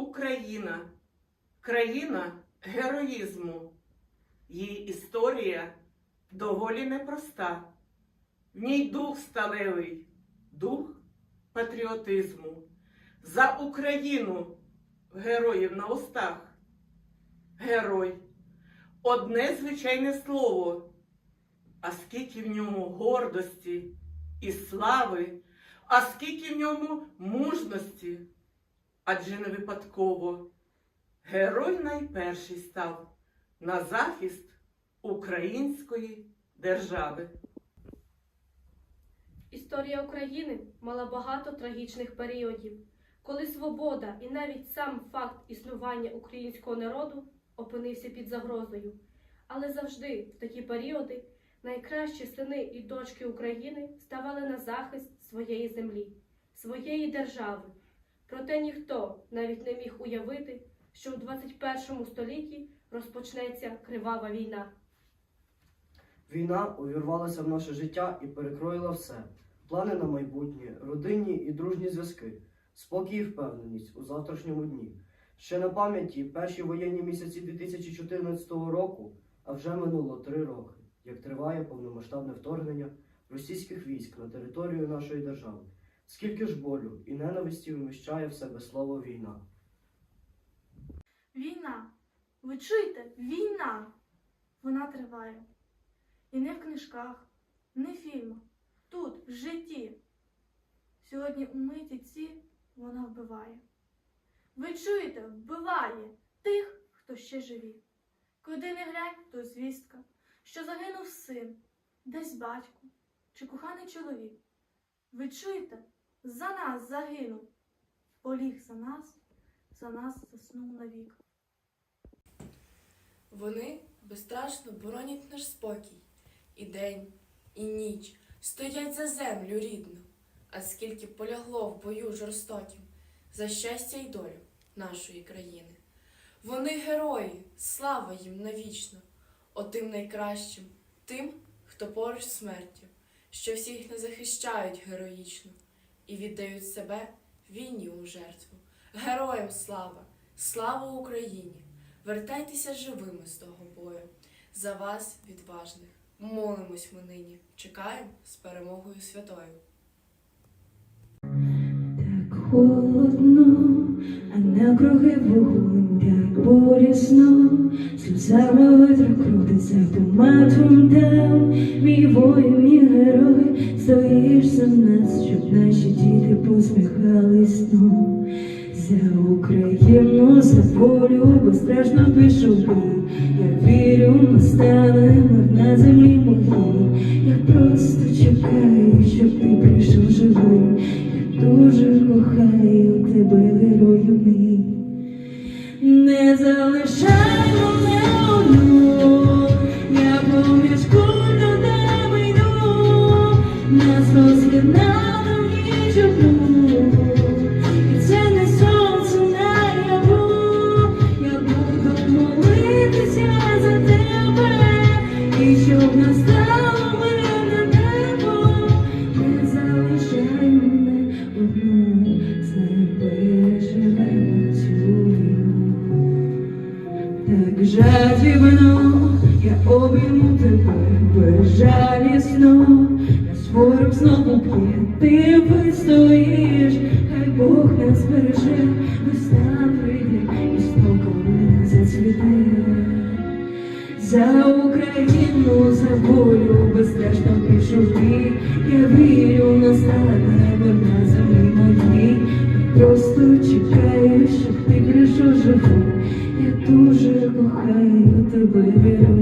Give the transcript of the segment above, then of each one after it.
Україна, країна героїзму. Її історія доволі непроста. В ній дух сталевий, дух патріотизму. За Україну героїв на устах. Герой одне звичайне слово, а скільки в ньому гордості і слави, а скільки в ньому мужності. Адже не випадково герой найперший став на захист української держави. Історія України мала багато трагічних періодів, коли свобода і навіть сам факт існування українського народу опинився під загрозою. Але завжди в такі періоди найкращі сини і дочки України ставали на захист своєї землі, своєї держави. Проте ніхто навіть не міг уявити, що у 21 столітті розпочнеться кривава війна. Війна увірвалася в наше життя і перекроїла все. Плани на майбутнє, родинні і дружні зв'язки, спокій і впевненість у завтрашньому дні. Ще на пам'яті перші воєнні місяці 2014 року, а вже минуло три роки, як триває повномасштабне вторгнення російських військ на територію нашої держави. Скільки ж болю і ненависті вміщає в себе слово війна. Війна. Ви чуєте? Війна. Вона триває. І не в книжках, не в фільмах. Тут, в житті. Сьогодні у миті ці вона вбиває. Ви чуєте, вбиває тих, хто ще живі. Куди не глянь, то звістка, що загинув син, десь батько чи коханий чоловік. Ви чуєте, за нас загинув, поліг за нас, за нас заснув навік. Вони безстрашно боронять наш спокій. І день, і ніч стоять за землю рідну, а скільки полягло в бою жорстокім за щастя й долю нашої країни. Вони герої, слава їм навічно, отим найкращим, тим, хто поруч смертю, що всіх не захищають героїчно і віддають себе війні у жертву. Героям слава, слава Україні! Вертайтеся живими з того бою. За вас, відважних, молимось ми нині, чекаємо з перемогою святою. Холодно, а навкруги вогонь так болісно, сльозами витра крутиться автоматом там. Мій воїн, мій герой, стоїш за нас, щоб наші діти посміхались знов. За Україну, за волю, безстрашно пішов бій. Я вірю, настане мир на землі моїй. Я просто чекаю, щоб ти прийшов живий. Дуже кохаю жадібно я обійму тебе безжалісно, наш ворог знову ти вистоїш, хай Бог нас береже, весна прийде і спокійно зацвіте. За Україну, за волю безстрашно пішов ти, я вірю, настане на землі моїй. Просто чекаю, щоб ти прийшов живий. Я дуже кохаю тебе, герою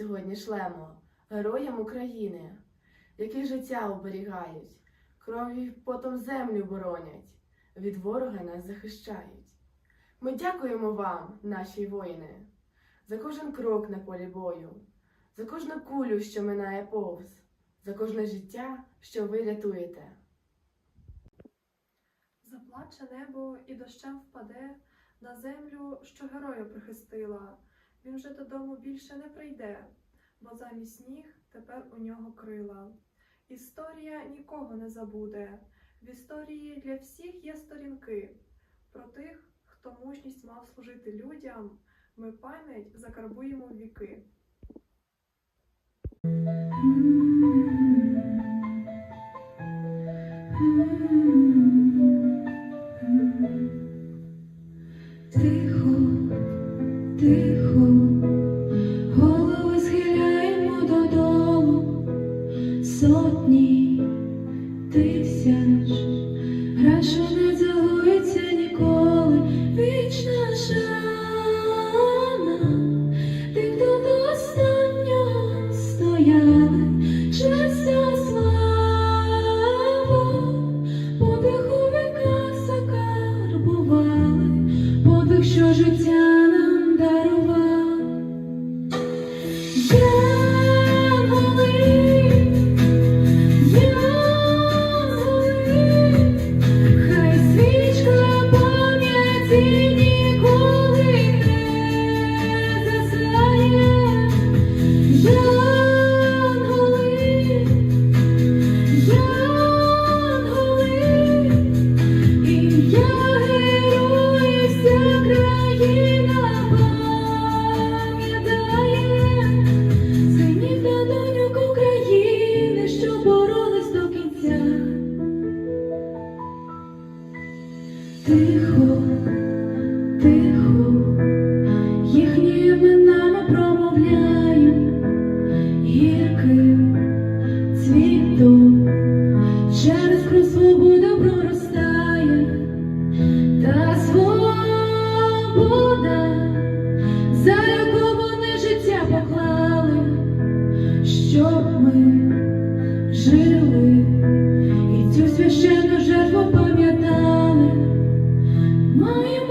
сьогодні шлемо героям України, які життя оберігають, кров'ю потом землю боронять, від ворога нас захищають. Ми дякуємо вам, наші воїни, за кожен крок на полі бою, за кожну кулю, що минає повз, за кожне життя, що ви рятуєте. Заплаче небо і дощем впаде на землю, що героя прихистила. Він вже додому більше не прийде, бо замість ніг тепер у нього крила. Історія нікого не забуде. В історії для всіх є сторінки. Про тих, хто мужність мав служити людям, ми пам'ять закарбуємо віки.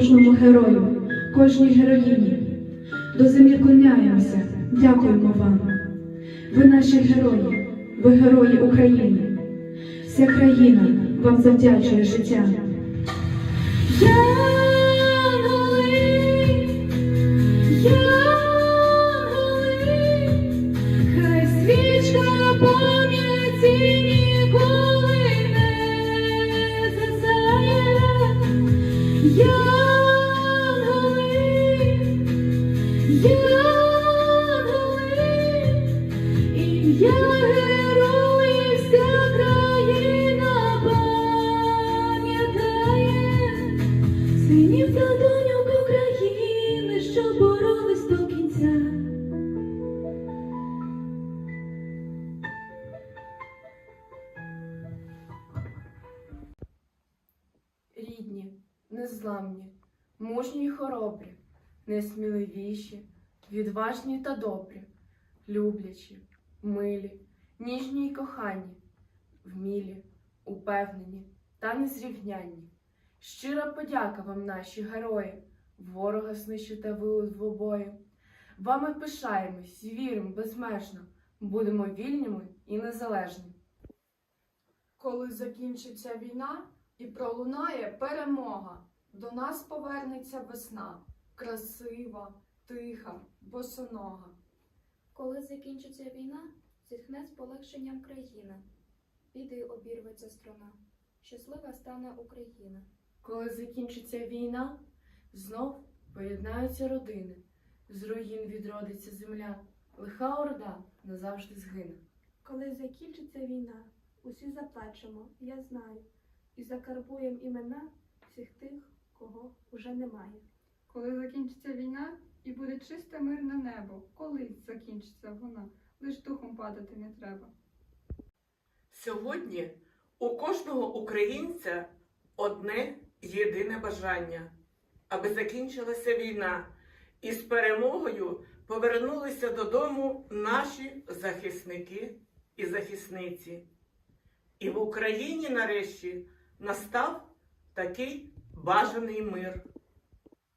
Кожному герою, кожній героїні до землі клоняємося, дякуємо вам. Ви наші герої, ви герої України. Вся країна вам завдячує життя. Мужні й хоробрі, несміливіші, відважні та добрі, люблячі, милі, ніжні й кохані, вмілі, упевнені та незрівнянні. Щира подяка вам, наші герої, ворога знищите ви у двобої. Вами пишаємось, віримо безмежно, будемо вільними і незалежні. Коли закінчиться війна і пролунає перемога, до нас повернеться весна, красива, тиха, босонога. Коли закінчиться війна, зітхне з полегшенням країна. Біди обірветься страна. Щаслива стане Україна. Коли закінчиться війна, знов поєднаються родини. З руїн відродиться земля, лиха орда назавжди згине. Коли закінчиться війна, усі заплачемо, я знаю, і закарбуєм імена всіх тих, кого уже немає. Коли закінчиться війна і буде чисте мирне небо, колись закінчиться вона, лиш духом падати не треба. Сьогодні у кожного українця одне єдине бажання, аби закінчилася війна, і з перемогою повернулися додому наші захисники і захисниці. І в Україні нарешті настав такий бажаний мир.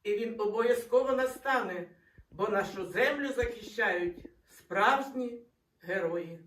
І він обов'язково настане, бо нашу землю захищають справжні герої.